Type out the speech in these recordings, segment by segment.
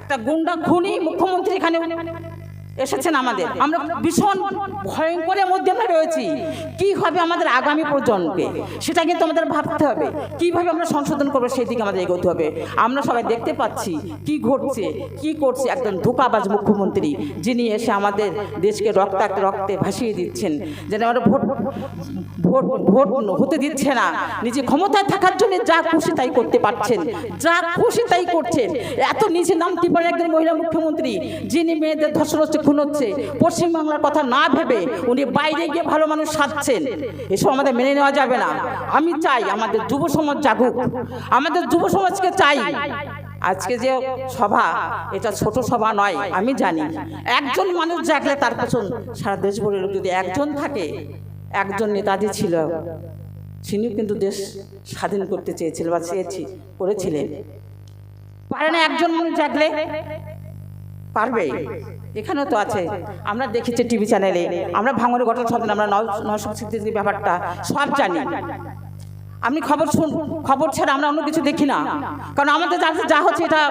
একটা গুন্ডা খুনি মুখ্যমন্ত্রী এখানে এসেছেন আমাদের। আমরা ভীষণ ভয়ঙ্করের মধ্যে আমরা রয়েছি। কি হবে আমাদের আগামী প্রজন্মকে সেটা কিন্তু আমাদের ভাবতে হবে। কীভাবে আমরা সংশোধন করব সেই দিকে আমাদের এগোতে হবে। আমরা সবাই দেখতে পাচ্ছি কি ঘটছে, কি করছে একজন ধোকাবাজ মুখ্যমন্ত্রী, যিনি এসে আমাদের দেশকে রক্তাক্ত রক্তে ভাসিয়ে দিচ্ছেন, যেন আমরা ভোট ভোট ভোট হতে দিচ্ছে না। নিজে ক্ষমতায় থাকার জন্য যা খুশি তাই করতে পারছেন। যা খুশি তাই করছেন। এত নিচে নামতে পারে একজন মহিলা মুখ্যমন্ত্রী, যিনি মেয়েদের ধর্ষণ খুন হচ্ছে, পশ্চিমবাংলার কথা না ভেবে উনি বাইরে গিয়ে ভালো মানুষ সাজছেন এসব আমাদের মেনে নেওয়া যাবে না। আমি চাই আমাদের যুব সমাজ জাগুক আমাদের যুব সমাজকে চাই। আজকে যে সভা, এটা ছোট সভা নয়, আমি জানি। একজন মানুষ জাগলে তার পেছন সারা দেশ ভরে লোক যদি একজন থাকে, একজন নেতাজি ছিল তিনি কিন্তু দেশ স্বাধীন করতে চেয়েছিল বা চেয়েছি, করেছিলেন। পারে না একজন মানুষ জাগলে? পারবে? এখানেও তো আছে। আমরা দেখেছি টিভি চ্যানেলে। আমরা ভাঙনের ঘটনা সব আমরা নশো ব্যাপারটা সব জানি। আমি খবর শুন খবর ছাড়া আমরা অন্য কিছু দেখি না। কারণ আমাদের যা যা হচ্ছে এটা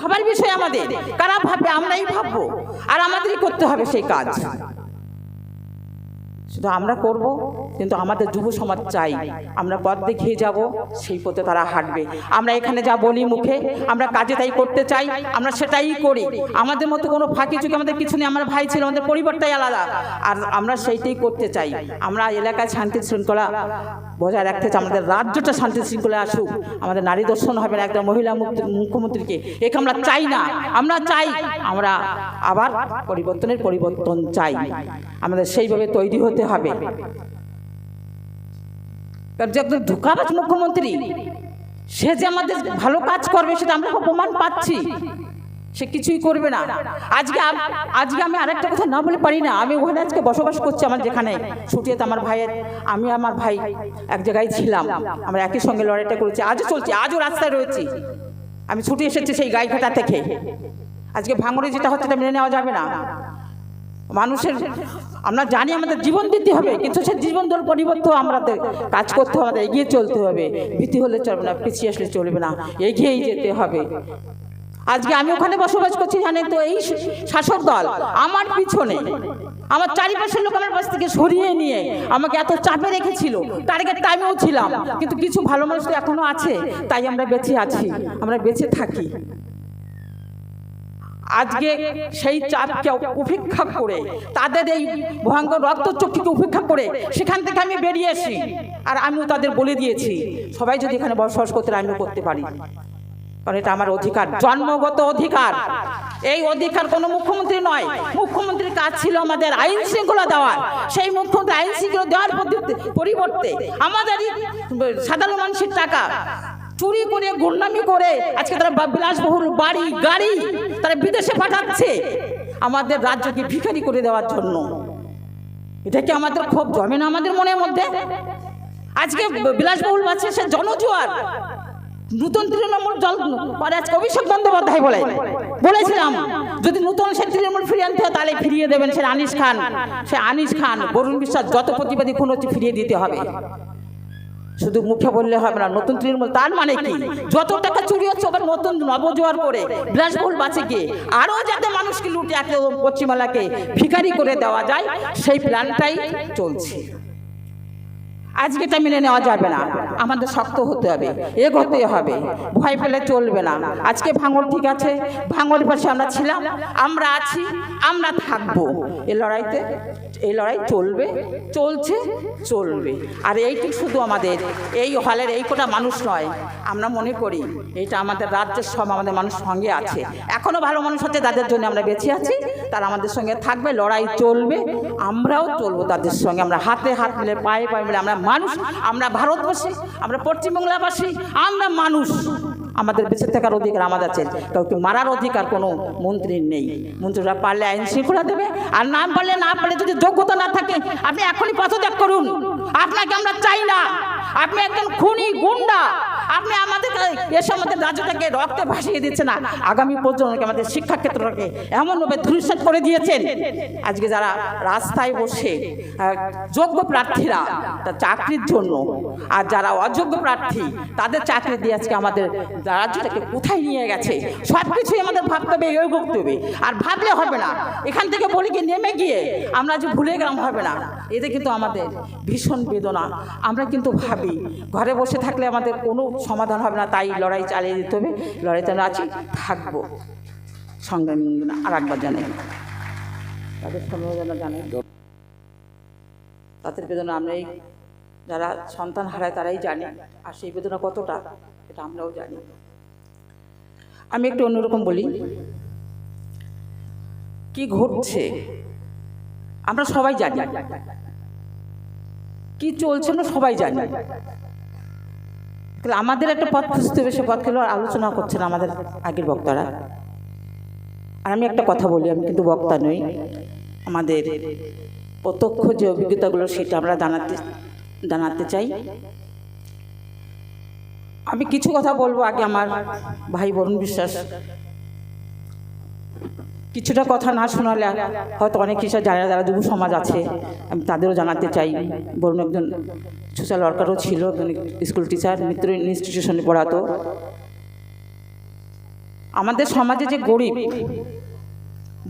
ভাবার বিষয় আমাদের। কারা ভাববে? আমরাই ভাববো। আর আমাদেরই করতে হবে সেই কাজ। শুধু আমরা করব? কিন্তু আমাদের যুব সমাজ চাই আমরা পথ দেখিয়ে যাব, সেই পথে তারা হাঁটবে। আমরা এখানে যা বলি মুখে, আমরা কাজে তাই করতে চাই, আমরা সেটাই করি। আমাদের মতো কোনো ফাঁকি চুকি আমাদের কিছু নেই, আমার ভাই ছিল, আমাদের পরিবারটাই আলাদা। আর আমরা সেইটাই করতে চাই। আমরা এলাকায় শান্তি শৃঙ্খলা বজায় রাখতে চাই, আমাদের রাজ্যটা শান্তি শৃঙ্খলা আসুক। আমাদের নারী দর্শন হবে না একটা মহিলা মুখ্যমন্ত্রীকে। একে আমরা চাই না, আমরা চাই, আমরা আবার পরিবর্তনের পরিবর্তন চাই। আমাদের সেইভাবে তৈরি হতে হবে। কারণ যে একজন ধোকাবাজ মুখ্যমন্ত্রী, সে যে আমাদের ভালো কাজ করবে সেটা আমরা অপমান পাচ্ছি, সে কিছুই করবে না। আজকে আজকে আমি আরেকটা কথা না বলে পারি না, আমি ওখানে আজকে বসবাস করছি আমার যেখানে ছুটিতে আমার ভাইয়ের, আমি আমার ভাই এক জায়গায় ছিলাম, আমরা একই সঙ্গে লড়াইটা করেছি, আজও চলছে, আজও রাস্তায় রয়েছি। আমি ছুটি এসেছি সেই গাইঘাটা থেকে। আজকে ভাঙড়ে যেটা হচ্ছে এটা মেনে নেওয়া যাবে না। মানুষের আমরা জানি আমাদের জীবন দিতে হবে, কিন্তু সে জীবন দল পরিবর্তন আমাদের কাজ করতে হবে, আমাদের এগিয়ে চলতে হবে। ভীতি হলে চলবে না, পিছিয়ে আসলে চলবে না, এগিয়েই যেতে হবে। আজকে আমি ওখানে বসবাস করছি জানেন তো এই শাসক দল আমার পিছনে, আমার চারিপাশের লোক আমার পাশ থেকে সরিয়ে নিয়ে আমাকে এত চাপে রেখেছিল টার্গেট টাইমেও ছিলাম, কিন্তু কিছু ভালো মানুষ তো এখনও আছে, তাই আমরা বেঁচে আছি, আমরা বেঁচে থাকি। আজকে সেই চাপকে উপেক্ষা করে, তাদের এই ভয়ঙ্কর রক্ত রক্তচক্ষুকে উপেক্ষা করে সেখান থেকে আমি বেরিয়ে আসি আর আমিও তাদের বলে দিয়েছি, সবাই যদি এখানে বসবাস করতে আমিও করতে পারি। কারণ এটা আমার অধিকার, জন্মগত অধিকার। এই অধিকার কোনো মুখ্যমন্ত্রী নয়। মুখ্যমন্ত্রীর কাজ ছিল আমাদের আইন শৃঙ্খলা দেওয়ার। সেই মুখ্যমন্ত্রী আইন শৃঙ্খলা দেওয়ার পরিবর্তে আমাদেরই সাধারণ মানুষের টাকা চুরি করে, গুন্ডামি করে আজকে তারা বিলাসবহুল বাড়ি, গাড়ি তারা বিদেশে পাঠাচ্ছে। আমাদের রাজ্যকে ভিখারি করে দেওয়ার জন্য। এটা কি আমাদের ক্ষোভ? জমে না আমাদের মনের মধ্যে? আজকে বিলাসবহুল বাচ্চা সে জনজোয়ার। নূতন তৃণমূল জল আজকে অভিষেক বন্দ্যোপাধ্যায় বলে। বলেছিলাম, যদি নূতন সে তৃণমূল ফিরিয়ে আনতে হয়, তাহলে ফিরিয়ে দেবেন সে আনিস খান। সে আনিস খান, বরুণ বিশ্বাস যত প্রতিবাদী হচ্ছে, ফিরিয়ে দিতে হবে। শুধু মুখে বললে হবে না, নতুন তৃণমূল, তার মানে কি? যত টাকা চুরি হচ্ছে আবার নতুন নবজোয়ার করে বিলাসবহুল বাঁচে গিয়ে আরও যাতে মানুষকে লুটে একদম পশ্চিমবাংলাকে ভিখারি করে দেওয়া যায়, সেই প্ল্যানটাই চলছে। আজকে এটা মেনে নেওয়া যাবে না। আমাদের শক্ত হতে হবে, এগোতে হবে, ভয় পেলে চলবে না। আজকে ভাঙর ঠিক আছে ভাঙর পাশে আমরা ছিলাম, আমরা আছি, আমরা থাকব। এই লড়াইতে এই লড়াই চলবে, চলছে, চলবে। আর এইটি শুধু আমাদের, এই হলের এই কোটা মানুষ নয়, আমরা মনে করি এটা আমাদের রাজ্যের সব আমাদের মানুষ সঙ্গে আছে। এখনও ভালো মানুষ আছে তাদের জন্য আমরা বেঁচে আছি, তারা আমাদের সঙ্গে থাকবে, লড়াই চলবে, আমরাও চলবো তাদের সঙ্গে। আমরা হাতে হাত মিলে, পায়ে পায়ে মিলে, আমরা মানুষ, আমরা ভারতবাসী, আমরা পশ্চিমবাংলাবাসী, আমরা মানুষ। আমাদের বেঁচে থাকার অধিকার আমাদের আছে কাউকে মারার অধিকার কোনো মন্ত্রীর নেই। মন্ত্রীরা পারলে আইন শৃঙ্খলা দেবে, আর না পারলে না পারলে যদি যোগ্যতা না থাকে, আপনি এখনই পদত্যাগ করুন। আপনাকে আমরা চাই না। আপনি একজন খুনি, গুন্ডা। আপনি আমাদের এসে আমাদের রাজ্যটাকে রক্তে ভাসিয়ে দিচ্ছে না। আগামী প্রজন্মকে আমাদের শিক্ষাক্ষেত্রটাকে এমনভাবে ধূলিসাৎ করে দিয়েছেন। আজকে যারা রাস্তায় বসে যোগ্য প্রার্থীরা চাকরির জন্য, আর যারা অযোগ্য প্রার্থী, তাদের চাকরি দিয়ে আজকে আমাদের রাজ্যটাকে কোথায় নিয়ে গেছে? সব কিছুই আমাদের ভাবতে হবে, এগোতে হবে। আর ভাবলে হবে না। এখান থেকে বলি কি নেমে গিয়ে আমরা যে ভুলে গেলাম হবে না। এতে কিন্তু আমাদের ভীষণ বেদনা। আমরা কিন্তু ভাবি, ঘরে বসে থাকলে আমাদের কোনো সমাধান হবে না, তাই লড়াই চালিয়ে দিতে হবে। লড়াইতে আমরা আছি, থাকব। সংগ্রামী আর একবার জানাই। তাদের সমবেদনা জানাই। তাদের বেদনা আমরাই যারা সন্তান হারায়, তারাই জানে। আর সেই বেদনা কতটা, এটা আমরাও জানি। আমি একটু অন্যরকম বলি। কি ঘটছে? আমরা সবাই জানি। কি চলছে না সবাই জানি। আমাদের একটা পথ খুঁজতে হবে সে পথগুলো আলোচনা করছে না আমাদের আগের বক্তারা। আর আমি একটা কথা বলি আমি কিন্তু বক্তা নই। আমাদের প্রত্যক্ষ যে অভিজ্ঞতাগুলো সেটা আমরা জানাতে জানাতে চাই। আমি কিছু কথা বলব আগে আমার ভাই বরুণ বিশ্বাস। কিছুটা কথা না শোনালে হয়তো অনেক কিছু না, যারা যুব সমাজ আছে আমি তাদেরও জানাতে চাই। বরুণ একজন সোশ্যাল ওয়ার্কারও ছিল স্কুল টিচার মিত্র ইনস্টিটিউশনে পড়াতো। আমাদের সমাজে যে গরিব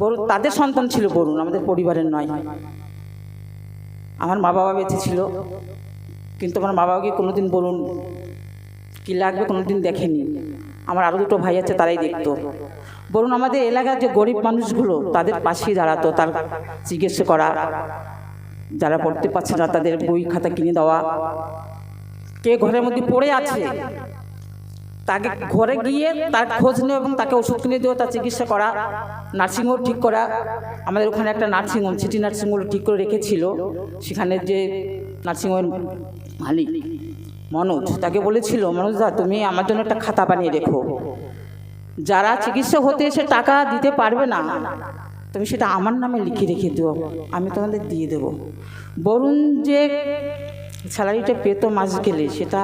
বরুণ তাদের সন্তান ছিল বরুণ, আমাদের পরিবারের নয়। আমার মা বাবা বেঁচে ছিল, কিন্তু আমার মা বাবাকে কোনোদিন বলুন কী লাগবে কোনোদিন দেখেনি। আমার আরও দুটো ভাই আছে, তারাই দেখতো। বলুন আমাদের এলাকার যে গরিব মানুষগুলো, তাদের পাশেই দাঁড়াতো, তার চিকিৎসা করা। যারা পড়তে পারছে না তাদের বই খাতা কিনে দেওয়া। কে ঘরের মধ্যে পড়ে আছে? তাকে ঘরে গিয়ে তার খোঁজ নেওয়া এবং তাকে ওষুধ কিনে দেওয়া তার চিকিৎসা করা নার্সিংহোম ঠিক করা। আমাদের ওখানে একটা নার্সিংহোম সিটি নার্সিংহোম ঠিক করে রেখেছিল। সেখানে যে নার্সিংহোমের মালিক মনোজ তাকে বলেছিল মনোজ দা তুমি আমার জন্য একটা খাতা বানিয়ে রেখো। যারা চিকিৎসা হতে এসে টাকা দিতে পারবে না তুমি সেটা আমার নামে লিখে রেখে দিও। আমি তোমাদের দিয়ে দেবো। বরুণ যে স্যালারিটা পেতো মাস গেলে, সেটা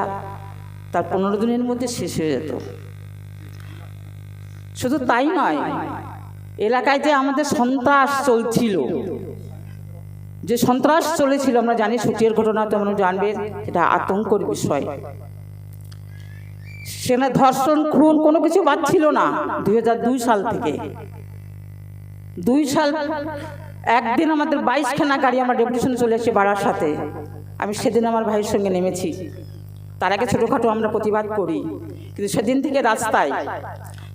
তার পনেরো দিনের মধ্যে শেষ হয়ে যেত। শুধু তাই নয়, এলাকায় যে আমাদের সন্ত্রাস চলছিল, যে সন্ত্রাস চলেছিল, আমরা জানি সুটিয়ের ঘটনা, তোমরা জানবে, এটা আতঙ্কর বিষয়। সেখানে ধর্ষণ, খুন কোনো কিছু বাদ না, দুই হাজার দুই সাল থেকে। দুই সাল, একদিন আমাদের বাইশখানা গাড়ি আমার ডেপুটেশনে চলে এসেছে বাড়ার সাথে। আমি সেদিন আমার ভাইয়ের সঙ্গে নেমেছি। তার আগে ছোটোখাটো আমরা প্রতিবাদ করি। কিন্তু সেদিন থেকে রাস্তায়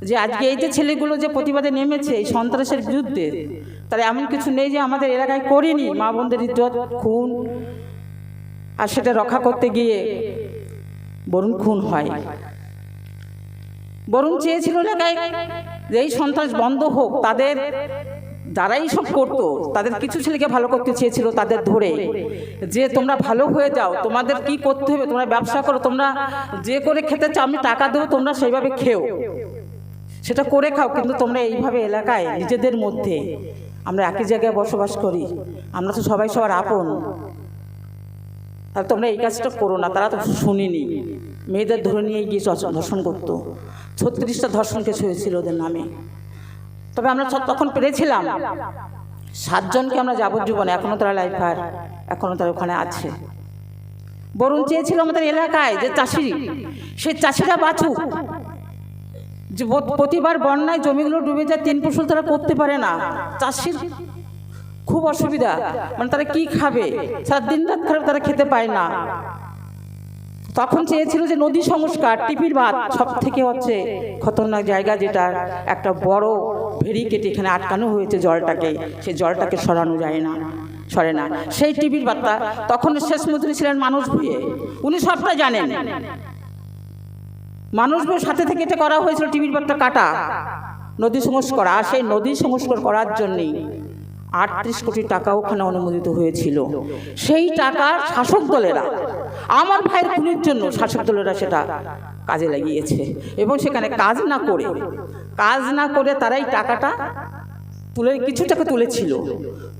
যে আজকে এই যে ছেলেগুলো যে প্রতিবাদে নেমেছে এই সন্ত্রাসের বিরুদ্ধে, তারা এমন কিছু নেই যে আমাদের এলাকায় করিনি। মা বোনদের ইজ্জত, খুন। আর সেটা রক্ষা করতে গিয়ে বরুণ খুন হয়। বরুণ চেয়েছিল এলাকায় যে এই সন্ত্রাস বন্ধ হোক, তাদের যারাই সব করতো। তাদের কিছু ছেলেকে ভালো করতে চেয়েছিল তাদের ধরে। যে তোমরা ভালো হয়ে যাও, তোমাদের কি করতে হবে? তোমরা ব্যবসা করো, তোমরা যে করে খেতে চাও, আমি টাকা দেবো, তোমরা সেইভাবে খেও। সেটা করে খাও, কিন্তু তোমরা এইভাবে এলাকায়, নিজেদের মধ্যে আমরা একই জায়গায় বসবাস করি। আমরা তো সবাই সবার আপন। তাহলে তোমরা এই কাজটা করো না, তারা তো শুনিনি। মেয়েদের ধরে নিয়ে গিয়ে ধর্ষণ- করতো। ছত্রিশটা ধর্ষণ কেস হয়েছিল ওদের নামে। তবে আমরা সব তখন পেরেছিলাম। সাতজনকে আমরা যাবজ্জীবনে এখনও তারা লাইফ লাইফার এখনও তারা ওখানে আছে। বরুণ চেয়েছিল আমাদের এলাকায় যে চাষি সেই চাষিরা বাঁচুক। যে প্রতিবার বন্যায় জমিগুলো ডুবে যায়, তিন ফসল তারা করতে পারে না। চাষির খুব অসুবিধা। মানে তারা কি খাবে? সারা দিন রাত খারাপ তারা খেতে পায় না। তখন চেয়েছিল যে নদী সংস্কার, টিপির বাঁধ সব থেকে হচ্ছে খতরনাক জায়গা যেটা একটা বড় ভেরিকেট এখানে আটকানো হয়েছে জলটাকে। সেই জলটাকে সরানো যায় না, সরে না। সেই টিভির বার্তা তখন শেষ মন্ত্রী ছিলেন মানুষ ভুয়ে উনি সবটা জানেন। মানুষ সাথে থেকে এটা করা হয়েছিল টিভির বার্তা কাটা, নদী সংস্কার। আর সেই নদী সংস্কার করার জন্যেই আটত্রিশ কোটি টাকা ওখানে অনুমোদিত হয়েছিল। সেই টাকা শাসক দলেরা, আমার ভাইয়ের খুনির জন্য শাসক দলেরা সেটা কাজে লাগিয়েছে এবং সেখানে কাজ না করে, কাজ না করে তারাই টাকাটা তুলে, কিছু টাকা তুলেছিল।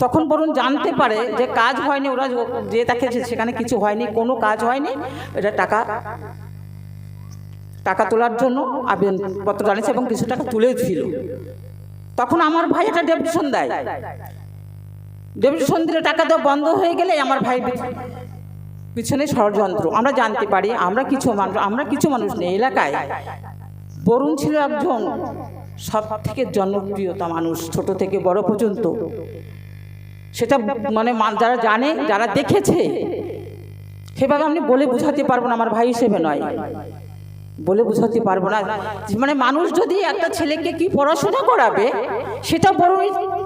তখন বরং জানতে পারে যে কাজ হয়নি, ওরা যে দেখেছে সেখানে কিছু হয়নি, কোনো কাজ হয়নি, এটা টাকা টাকা তোলার জন্য আবেদনপত্র জানিয়েছে এবং কিছু টাকা তুলেও ছিল তখন আমার ভাই একটা ডেপুটেশন দেয় দিলে টাকা দেওয়া বন্ধ হয়ে গেলে আমার ভাই পিছনে ষড়যন্ত্র। আমরা জানতে পারি, আমরা কিছু মানুষ আমরা কিছু মানুষ নেই এলাকায়। বরুণ ছিল একজন সব থেকে জনপ্রিয়তা মানুষ, ছোট থেকে বড় পর্যন্ত। সেটা মানে যারা জানে, যারা দেখেছে, সেভাবে আমি বলে বোঝাতে পারব না, আমার ভাই হিসেবে নয়। বলে বোঝাতে পারব না। মানে মানুষ যদি একটা ছেলেকে কি পড়াশোনা করাবে, সেটা বরুণ তা-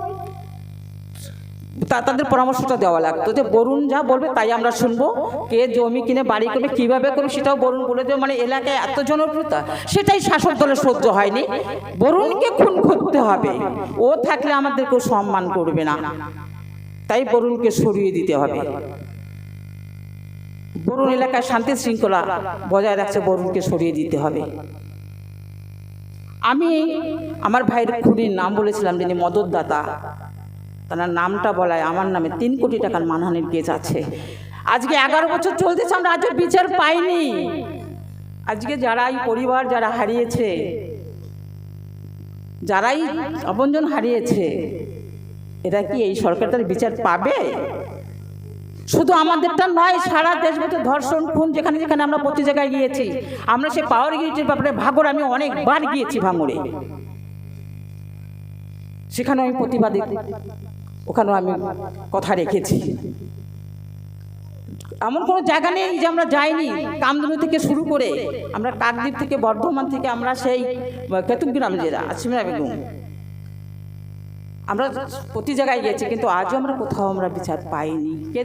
তাদের পরামর্শটা দেওয়া লাগতো যে বরুণ যা বলবে তাই আমরা শুনব। কে জমি কিনে বাড়ি করবে, কীভাবে করবে সেটাও বরুণ বলে দেবে। মানে এলাকায় এত জনপ্রিয়তা, সেটাই শাসক দলের সহ্য হয়নি। বরুণকে খুন করতে হবে। ও থাকলে আমাদেরকেও সম্মান করবে না। তাই বরুণকে সরিয়ে দিতে হবে। বরুণ এলাকায় শান্তি শৃঙ্খলা বজায় রাখছে, বরুণকে সরিয়ে দিতে হবে। আমি আমার ভাইয়ের খুনির নাম বলেছিলাম, যিনি মদতদাতা। তার নামটা বলায় আমার নামে তিন কোটি টাকার মানহানির কেস আছে। আজকে এগারো বছর চলতেছে, আমরা আজও বিচার পাইনি। আজকে যারা এই পরিবার যারা হারিয়েছে, যারাই আপনজন হারিয়েছে, এরা কি এই সরকার তার বিচার পাবে? শুধু আমাদেরটা নয়, সারা দেশ মধ্যে ধর্ষণ, খুন, যেখানে যেখানে আমরা প্রতি জায়গায় গিয়েছি, আমরা সেই পাওয়ার গিরিটির ব্যাপারে ভাগর আমি অনেকবার গিয়েছি ভাঙড়ে। সেখানে আমি প্রতিবাদী। ওখানেও আমি কথা রেখেছি। এমন কোনো জায়গা নেই যে আমরা যাইনি। কামদুনু থেকে শুরু করে আমরা কাকদ্বীপ থেকে, বর্ধমান থেকে আমরা সেই কেতুগ্রাম জেলা আসিমরা বেগম আমরা প্রতি জায়গায় গিয়েছি কিন্তু আজও আমরা কোথাও আমরা বিচার পাইনি। কে?